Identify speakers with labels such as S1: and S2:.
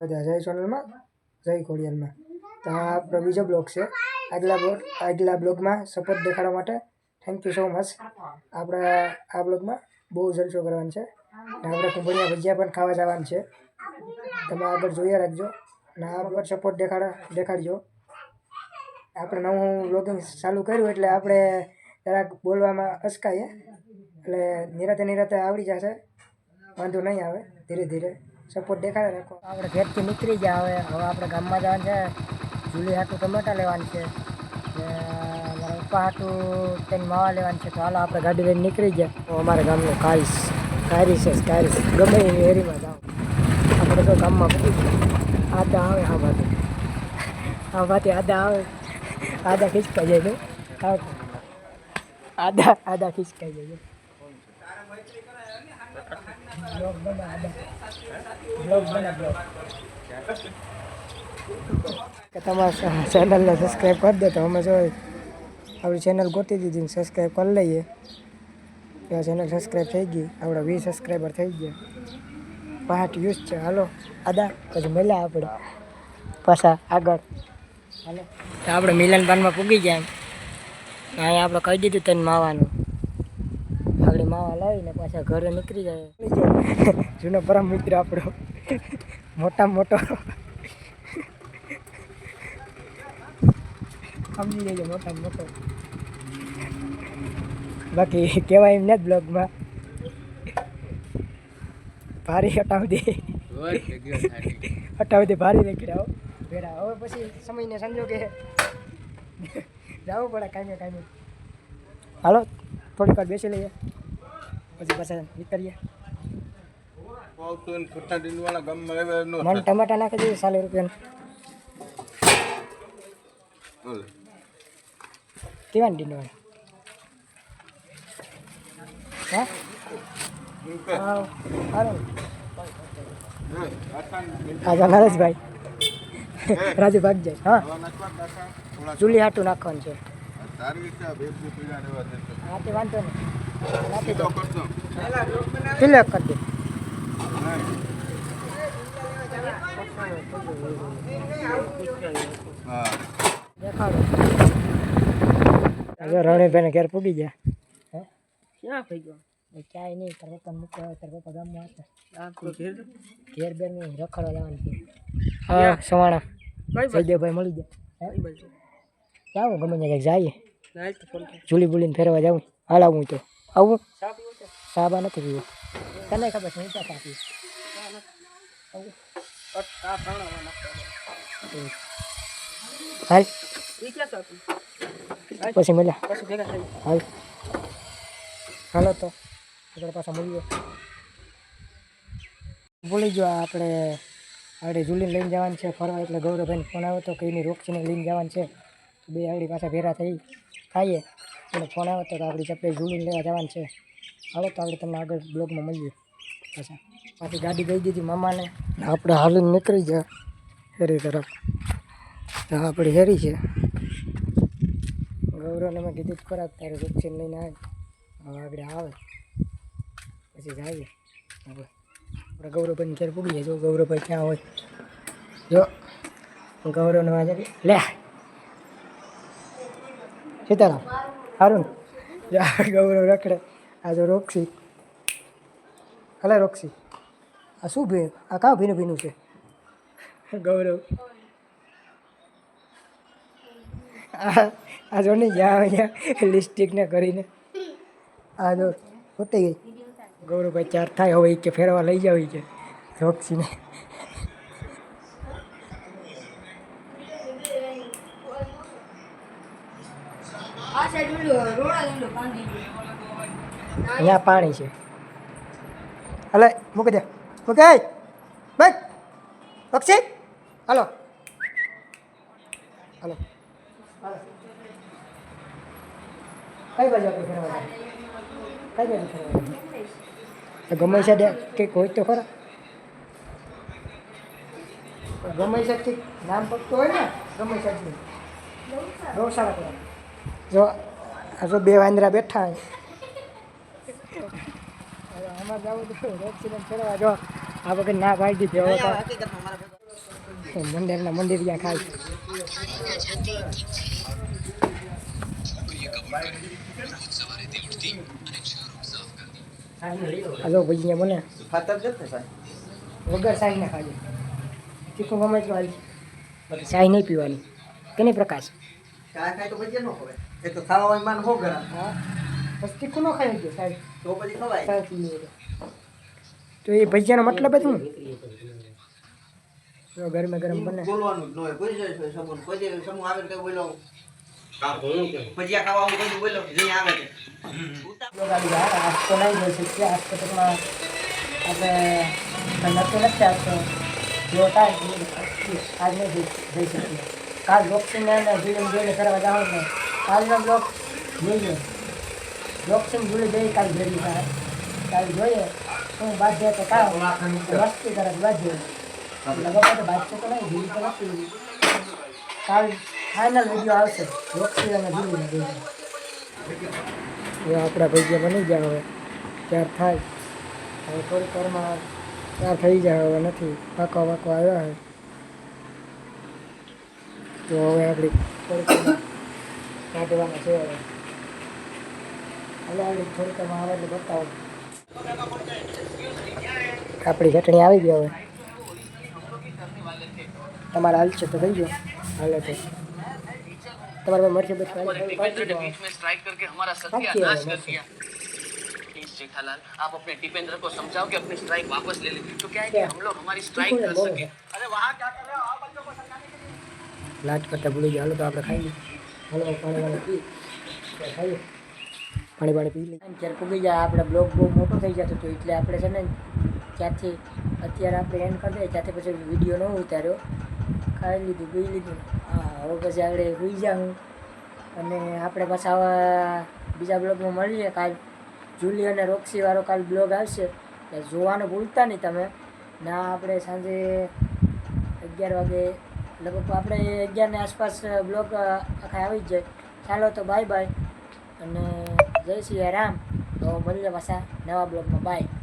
S1: બધા, જય ચેનલમાં જય ખોડિયારમાં તો આ આપણો બીજો બ્લોગ છે. આગલા બ્લોગ, આગલા બ્લોગમાં સપોર્ટ દેખાડવા માટે થેન્ક યુ સો મચ આપણે, આ બ્લોગમાં બહુ જલસો કરવાનું છે. અને આપણે કુંભળિયા ભજીયા પણ ખાવા જવાનું છે. તમે આગળ જોઈએ રાખજો અને આ બ્લોગ સપોર્ટ દેખાડ, દેખાડજો. આપણે નવું બ્લોગિંગ ચાલુ કર્યું એટલે આપણે જરાક બોલવામાં અસકાઈએ. એટલે નિરાતે નિરાતે આવડી જશે. વાંધો નહીં આવે ધીરે ધીરે સપોર્ટ દેખાડે રાખો. આપણે ઘેરથી નીકળી ગયા હવે. હવે આપણે ગામમાં જવાનું છે. જુલી હાટું ટમેટા લેવાનું છે. મારા પપ્પા હાટું તેની માવા લેવાનું છે. તો હાલો આપણે ગાડી લઈને નીકળી ગયા. તો અમારા ગામનું કારીસ. કારીસ છે, કારીસ. ગમે એની એરીમાં જાઓ. આપણે તો ગામમાં ગયા આદા આવે હા ભાતે હા ભાતે આદા આવે. આદા ખીચકાઈ જાય આદા આદા ખીચકાઈ જાય. કે તમારા ચેનલને સબસ્ક્રાઈબ કરી દે તો અમે જો આપણી ચેનલ ગોતી દીધી ને સબસ્ક્રાઈબ કરી લઈએ. ત્યાં ચેનલ સબસ્ક્રાઈબ થઈ ગઈ. આપણા વીસ સબસ્ક્રાઈબર થઈ ગયા. પાંચ યુઝ છે. હાલો, આદા, પછી મળ્યા આપણે. પાછા આગળ. હાલો. તો આપણે મિલન પાનમાં પૂગી ગયા અહીંયા આપણે કહી દીધું તને માવાનું. માવા લાવીને પાછા ઘરે નીકળી જાય. જૂનો પરમ મિત્ર આપણો. મોટા મોટો. સમજી લેજો મોટા મોટો. બાકી કહેવાય એમ ને જ બ્લોગમાં. ભારી હટાવી હટાવતી ભારી? નીકળ્યા ભેડા હવે પછી સમયને સંજોગે જવું પડે કાંઈ કાંઈ હાલો થોડીક વાર બેસી લઈએ. પછી પાછા નીકળીએ. મન ટમાટા નાખી દઈએ સાલી રૂપિયા. કેવા ડીંડવાળા હા નરેશભાઈ. રાજુ ભાગ જાય. હા. ચૂલી હાટું નાખવાનું છે. હા તે વાંધો નહીં. નાખી દો કરી દે દેખાડો હવે રણેશભાઈને ઘેર પૂગી ગયા. હે? ક્યાં થઈ ગયો? ક્યાંય નહીં તાર ઘેર? બેર નહીં રખડવા લાવવાનું હા. સવાણા. જયદેવભાઈ મળી ગયા. હે? ગમે ત્યાં જઈએ. જુલી બુલીને ફેરવા જાઉં. હાલ આવું તો. આવું? સાબા નથી પીવું. તને ખબર છે હું ત્યાં હાલ. પછી મળ્યા. હાલ. હાલો તો આગળ પાછા મળીએ. ભૂલી ગયો આપણે આપણે જુલીને લઈને જવાનું છે ફરવા. એટલે ગૌરવભાઈને ફોન આવ્યો તો કઈની રોકસીને લઈને જવાનું છે. બે આગળ પાછા ભેરા થઈ ખાઈએ. એટલે ફોન આવ્યો તો કે આપણી ચપડે ઝૂલીને લેવા જવાનું છે. હાલો તો આપણે તમને આગળ બ્લોગમાં મળીએ. પાછા. પાછી ગાડી ગઈ દીધી મામાને. આપણે હાલીને નીકળી ગયા. હેરી તરફ. તો આપણી હેરી છે. ગૌરવને મેં કીધું જ ખરાબ તારે રૂપસીને લઈને આવે હવે આગળ આવે. પછી જઈએ. હવે આપણે ગૌરવભાઈને ઘેર પૂગીએ. જો ગૌરવભાઈ ક્યાં હોય. જો. ગૌરવને વાંચે. લે. સીતારામ. સારું ને? જો, ગૌરવ રખડે. આ જો રોક્ષી. હલે રોક્ષી, આ શું ભીનું આ કાં ભીનું ભીનું છે? ગૌરવ. આ જો નહીં જ્યાં અહીંયા લિપસ્ટિકને કરીને. આ જો હોતી ગઈ. ગૌરવભાઈ ચાર થાય હવે કે ફેરવા લઈ જાવ કે. રોક્ષીને. અહીંયા પાણી છે. હલે મૂકી દે. મૂકે ભાઈ પક્ષી. હાલો. હલો. કઈ બાજુ આપણે ફેરવા કઈ બાજુ ફેરવા ગમે છે કંઈક હોય તો ખરા. ગમે છે નામ પકતો હોય ને ગમે છે ગૌશાળા કરવા જો આ જો બે વાંદરા બેઠા આમાં જવું તો રેક્સિડન્ટ ફેરવા જો આ વખત ના પાડી દીધી હવે તો મંદિરના મંદિર ત્યાં ખાય હાલો ભાઈ
S2: મને.
S1: વગર સાઈ ના ખાજે તીખું ગમે હાલ. શાહી નહીં પીવાની. કેની પ્રકાશ?
S2: ચા ખાય તો ભજીયા ન ખવાય એ તો ખાવા હોય માન હો ગરમ
S1: હા. બસ તીખું ન ખાઈ ગયો સાહેબ.
S2: તો પછી ખવાય.
S1: શાહી તો એ ભજીયાનો મતલબ જ શું? જો ગરમે ગરમ બને.
S2: બોલવાનું જ ન હોય. કોઈ જાય સમૂહ કોઈ જાય સમૂહ આવે તો કઈ બોલો ભજીયા ખાવા બોલો. જઈ આવે છે
S1: આજ તો નહીં જઈ શકીએ આજ તો ટૂંકમાં આપણે નક્કી નથી આજ તો. જો થાય આજ નહીં જઈ જઈ શકીએ. કાલ બોક્સિંગ ફિલ્મ જોઈને કરવા જાઓ ને. કાલનો બ્લોક જોઈએ. બોક્સિંગ ભૂલી જઈ કાલ ભેગી થાય કાલ જોઈએ. શું બાધ્ય તો કામ મસ્તી કરે બાધ્ય લગભગ તો બાધ્ય તો નહીં ભૂલી તો નથી કાલ ફાઇનલ વીડિયો આવશે. બોક્સિંગ અને ભૂલી જોઈએ. એ આપણા ભાઈ બની ગયા હવે. ત્યાર થાય. હવે થોડીક વારમાં ત્યાર થઈ જાય, હવે નથી. પાકો પાકો આવ્યા હોય તો હવે આપણી થોડીક કાઢવાના છે હવે હવે આપણી થોડીક વારમાં આવે એટલે બતાવો આપણી ચટણી આવી ગઈ હવે તમારે હાલ છે તો થઈ ગયો હાલે તો તમારે મરચી બસ
S3: दीपेंद्र ने बीच में स्ट्राइक करके हमारा सत्यानाश कर दिया प्लीज जेठालाल आप अपने दीपेंद्र को समझाओ कि अपनी स्ट्राइक वापस ले ले तो क्या है कि हम लोग हमारी स्ट्राइक कर सके अरे वहाँ क्या कर रहे हो आप बच्चों को समझाने के लिए
S1: લાટ કરતા ભૂલી ગયા હાલો તો આપણે ખાઈ લઈએ હાલો, પાણી વાણી પી. પાણી પી લઈએ. જ્યારે પૂગી જાય, આપણે બ્લોગ બહુ મોટો થઈ જતો હતો, એટલે આપણે છે ને ત્યાંથી અત્યારે આપણે એન્ડ કરી દઈએ, ત્યાંથી પછી વીડિયો ન ઉતાર્યો. ખાઈ લીધું, પી લીધું. હા, હવે પછી આપણે સુઈ જાઉં. અને આપણે પાછા આવા બીજા બ્લોગમાં મળીએ. કાલ જુલી અને રોક્સીવાળો કાલ બ્લોગ આવશે. એટલે જોવાનું ભૂલતા નહીં તમે. ના, આપણે સાંજે અગિયાર વાગે લગભગ આપણે અગિયારની આસપાસ બ્લોગ આખા આવી જ જાય. ચાલો તો બાય બાય અને જય શ્રી રામ. તો મળીએ પાછા નવા બ્લોગમાં. બાય